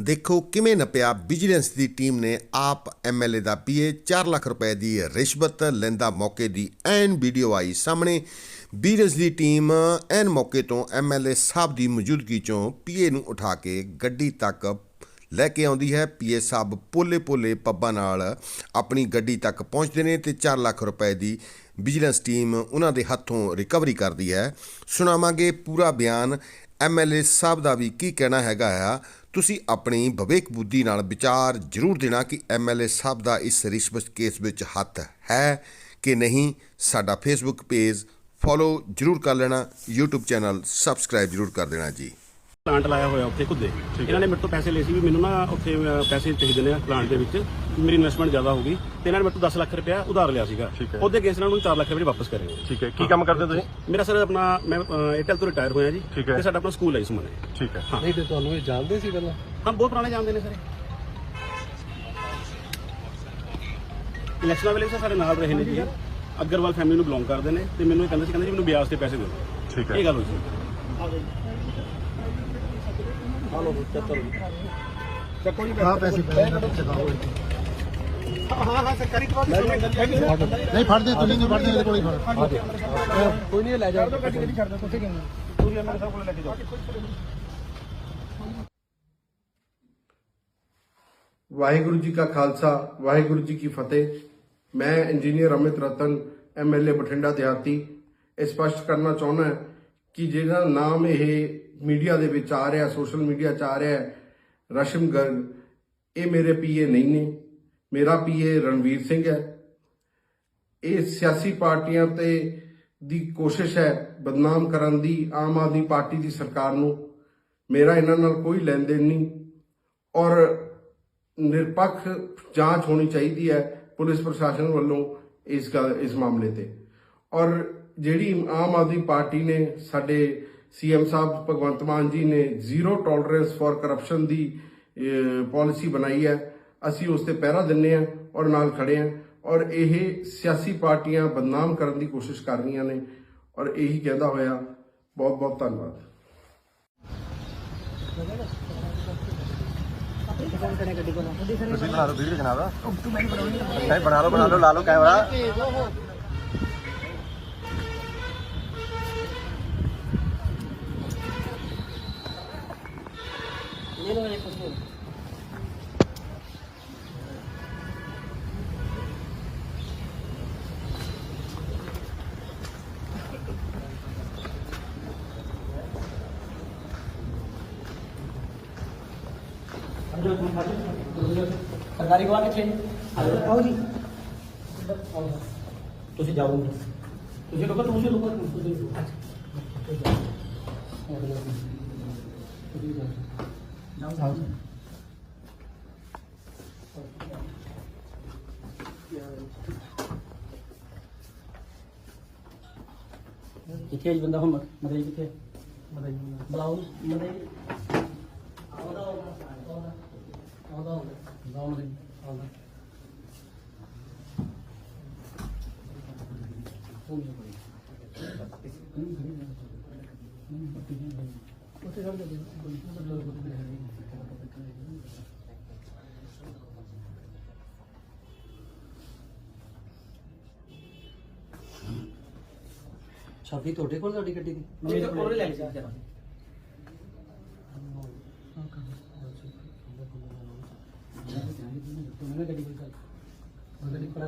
ਦੇਖੋ ਕਿਵੇਂ ਨਪਿਆ ਵਿਜੀਲੈਂਸ ਦੀ ਟੀਮ ਨੇ ਆਪ ਐਮਐਲਏ ਦਾ ਪੀਏ 4 ਲੱਖ ਰੁਪਏ ਦੀ ਰਿਸ਼ਵਤ ਲੈਂਦਾ ਮੌਕੇ ਦੀ ਐਨ ਵੀਡੀਓ ਆਈ ਸਾਹਮਣੇ। ਵਿਜੀਲੈਂਸ ਦੀ ਟੀਮ ਐਨ ਮੌਕੇ ਤੋਂ ਐਮਐਲਏ ਸਾਹਿਬ ਦੀ ਮੌਜੂਦਗੀ ਚੋਂ ਪੀਏ ਨੂੰ ਉਠਾ ਕੇ ਗੱਡੀ ਤੱਕ ਲੈ ਕੇ ਆਉਂਦੀ ਹੈ। ਪੀਏ ਸਾਹਿਬ ਪੋਲੇ ਪੋਲੇ ਪੱਬਾਂ ਨਾਲ ਆਪਣੀ ਗੱਡੀ ਤੱਕ ਪਹੁੰਚਦੇ ਨੇ ਤੇ 4 ਲੱਖ ਰੁਪਏ ਦੀ ਵਿਜੀਲੈਂਸ ਟੀਮ ਉਹਨਾਂ ਦੇ ਹੱਥੋਂ ਰਿਕਵਰੀ ਕਰਦੀ ਹੈ। ਸੁਣਾਵਾਂਗੇ ਪੂਰਾ ਬਿਆਨ। ਐਮਐਲਏ ਸਾਹਿਬ ਦਾ ਵੀ ਕੀ ਕਹਿਣਾ ਹੈਗਾ ਆ। ਤੁਸੀਂ ਆਪਣੀ ਵਿਵੇਕ ਬੁੱਧੀ ਨਾਲ ਵਿਚਾਰ ਜ਼ਰੂਰ ਦੇਣਾ ਕਿ ਐਮਐਲਏ ਸਾਹਿਬ ਦਾ ਇਸ ਰਿਸ਼ਵਤ ਕੇਸ ਵਿੱਚ ਹੱਥ ਹੈ ਕਿ ਨਹੀਂ। ਸਾਡਾ ਫੇਸਬੁੱਕ ਪੇਜ ਫੋਲੋ ਜ਼ਰੂਰ ਕਰ ਲੈਣਾ, YouTube ਚੈਨਲ ਸਬਸਕ੍ਰਾਈਬ ਜ਼ਰੂਰ ਕਰ ਦੇਣਾ ਜੀ। ਪਲਾਂਟ ਲਾਇਆ ਹੋਇਆ ਉੱਥੇ ਖੁੱਦੇ ਇਹਨਾਂ ਨੇ ਮੇਰੇ ਤੋਂ ਪੈਸੇ ਲਏ ਸੀ ਵੀ ਮੈਨੂੰ ਨਾ ਉੱਥੇ ਪੈਸੇ ਚਾਹੀਦੇ ਨੇ ਪਲਾਂਟ ਦੇ ਵਿੱਚ। ਮੇਰੀ ਇਨਵੈਸਟਮੈਂਟ ਜ਼ਿਆਦਾ ਹੋ ਗਈ ਤੇ ਇਹਨਾਂ ਨੇ ਮੇਰੇ ਤੋਂ 10 ਲੱਖ ਰੁਪਇਆ ਉਧਾਰ ਲਿਆ ਸੀਗਾ। ਉਹਦੇ ਕੇਸ ਨਾਲ ਉਹਨੂੰ 4 ਲੱਖ ਰੁਪਏ ਵਾਪਸ ਕਰੇ ਠੀਕ ਹੈ। ਕੀ ਕੰਮ ਕਰਦੇ ਤੁਸੀਂ? ਮੇਰਾ ਸਰ ਆਪਣਾ ਮੈਂ ਏਅਰਟੈਲ ਤੋਂ ਰਿਟਾਇਰ ਹੋਇਆ ਜੀ। ਤੇ ਸਾਡਾ ਆਪਣਾ ਸਕੂਲ ਹੈ ਇਸ ਮਨੇ ਠੀਕ ਹੈ। ਨਹੀਂ ਤੇ ਤੁਹਾਨੂੰ ਇਹ ਜਾਣਦੇ ਸੀ ਪਹਿਲਾਂ? ਹਾਂ ਬਹੁਤ ਪੁਰਾਣੇ ਜਾਣਦੇ ਨੇ ਸਾਰੇ ਇਲੈਕਸ਼ਨਾਂ ਵੇਲੇ ਸਰ ਸਾਡੇ ਨਾਲ ਰਹੇ ਨੇ ਜੀ। ਅਗਰਵਾਲ ਫੈਮਿਲੀ ਨੂੰ ਬਿਲੋਂਗ ਕਰਦੇ ਨੇ ਤੇ ਮੈਨੂੰ ਇਹ ਕਹਿੰਦੇ ਸੀ ਕਹਿੰਦੇ ਜੀ ਮੈਨੂੰ ਵਿਆਜ ਤੇ ਪੈਸੇ ਦਿਓ। ਠੀਕ ਹੈ। ਇਹ ਗੱਲ ਹੋਈ ਸੀ। ਹਾਂ ਪੈਸੇ ਚਕਾਓ ਨਹੀਂ ਫੜਦੇ ਤੁਸੀਂ ਨਹੀਂ ਫੜਦੇ ਇਹਦੇ ਕੋਲ ਹੀ ਫੜ। ਕੋਈ ਨਹੀਂ ਲੈ ਜਾ ਵਾਹਿਗੁਰੂ ਜੀ ਕਾ ਖਾਲਸਾ ਵਾਹਿਗੁਰੂ ਜੀ ਕੀ ਫਤਿਹ। ਮੈਂ ਇੰਜੀਨੀਅਰ ਅਮਿਤ ਰਤਨ ਐਮਐਲਏ ਬਠਿੰਡਾ ਦਿਹਾਤੀ। ਇਹ ਸਪਸ਼ਟ ਕਰਨਾ ਚਾਹੁੰਦਾ ਕਿ ਜਿਹੜਾ ਨਾਮ ਇਹ ਮੀਡੀਆ ਦੇ ਵਿੱਚ ਆ ਰਿਹਾ, ਸੋਸ਼ਲ ਮੀਡੀਆ 'ਚ ਆ ਰਿਹਾ ਰਸ਼ਮ ਗਰਗ, ਇਹ ਮੇਰੇ ਪੀਏ ਨਹੀਂ ਨੇ, ਮੇਰਾ ਪੀਏ ਰਣਵੀਰ ਸਿੰਘ ਹੈ। ਇਹ ਸਿਆਸੀ ਪਾਰਟੀਆਂ ਤੇ ਦੀ ਕੋਸ਼ਿਸ਼ ਹੈ ਬਦਨਾਮ ਕਰਨ ਦੀ, ਆਮ ਆਦਮੀ ਪਾਰਟੀ ਦੀ ਸਰਕਾਰ ਨੂੰ। ਮੇਰਾ ਇਹਨਾਂ ਨਾਲ ਕੋਈ ਲੈਣ ਦੇਣ ਨਹੀਂ। ਔਰ ਨਿਰਪੱਖ ਜਾਂਚ ਹੋਣੀ ਚਾਹੀਦੀ ਹੈ ਪੁਲਿਸ ਪ੍ਰਸ਼ਾਸਨ ਵੱਲੋਂ ਇਸ ਗੱਲ, ਇਸ ਮਾਮਲੇ ਤੇ। ਔਰ ਜਿਹੜੀ ਆਮ ਆਦਮੀ ਪਾਰਟੀ ਨੇ ਸਾਡੇ ਸੀਐਮ ਸਾਹਿਬ, ਭਗਵੰਤ ਮਾਨ ਜੀ ਨੇ ਜ਼ੀਰੋ ਟੋਲਰੈਂਸ ਫਾਰ ਕਰਪਸ਼ਨ ਦੀ ਪਾਲਿਸੀ ਬਣਾਈ ਹੈ। ਅਸੀਂ ਉਸ ਤੇ ਪਹਿਰਾ ਦਿੰਨੇ ਆ ਔਰ ਨਾਲ ਖੜੇ ਆ ਔਰ ਇਹ ਸਿਆਸੀ ਪਾਰਟੀਆਂ ਬਦਨਾਮ ਕਰਨ ਦੀ ਕੋਸ਼ਿਸ਼ ਕਰ ਰਹੀਆਂ ਨੇ ਔਰ ਇਹੀ ਕਹਿੰਦਾ ਹੋਇਆ ਬਹੁਤ ਬਹੁਤ ਧੰਨਵਾਦ। ਤੁਸੀਂ ਬਣਾ ਲਓ ਵੀਡੀਓ ਜਨਾਬ ਨਹੀਂ ਬਣਾ ਲਓ ਬਣਾ ਲਓ, ਲਾ ਲਓ ਕੈਮਰਾ। ਸਰਕਾਰੀ ਗਵਾਹ ਕਿੱਥੇ ਆਓ ਜੀ। ਤੁਸੀਂ ਜਾਓ ਤੁਸੀਂ ਰੁਕੋ ਤੁਸੀਂ ਰੁਕੋ ਤੁਸੀਂ ਜਾਓ ਕਿੱਥੇ ਹੈ ਬੰਦਾ ਹੁਣ? ਮਦਈ ਕਿੱਥੇ? ਮਦਈ ਬੁਲਾਓ ਮਦਈ ਆਉਂਦਾ ਆਉਂਦਾ। ਆਉਂਦਾ। ਆਉਂਦਾ। ਆਉਂਦਾ। ਮਦਈ ਆਉਂਦਾ। ਛਾਪੀ ਤੁਹਾਡੇ ਕੋਲ ਤੁਹਾਡੀ ਗੱਡੀ ਦੀ ਮੇਰੇ ਕੋਲ ਲੈ ਜਾ ਗੱਡੀ ਕੋਲ ਗੱਡੀ ਕੋਲ ਆ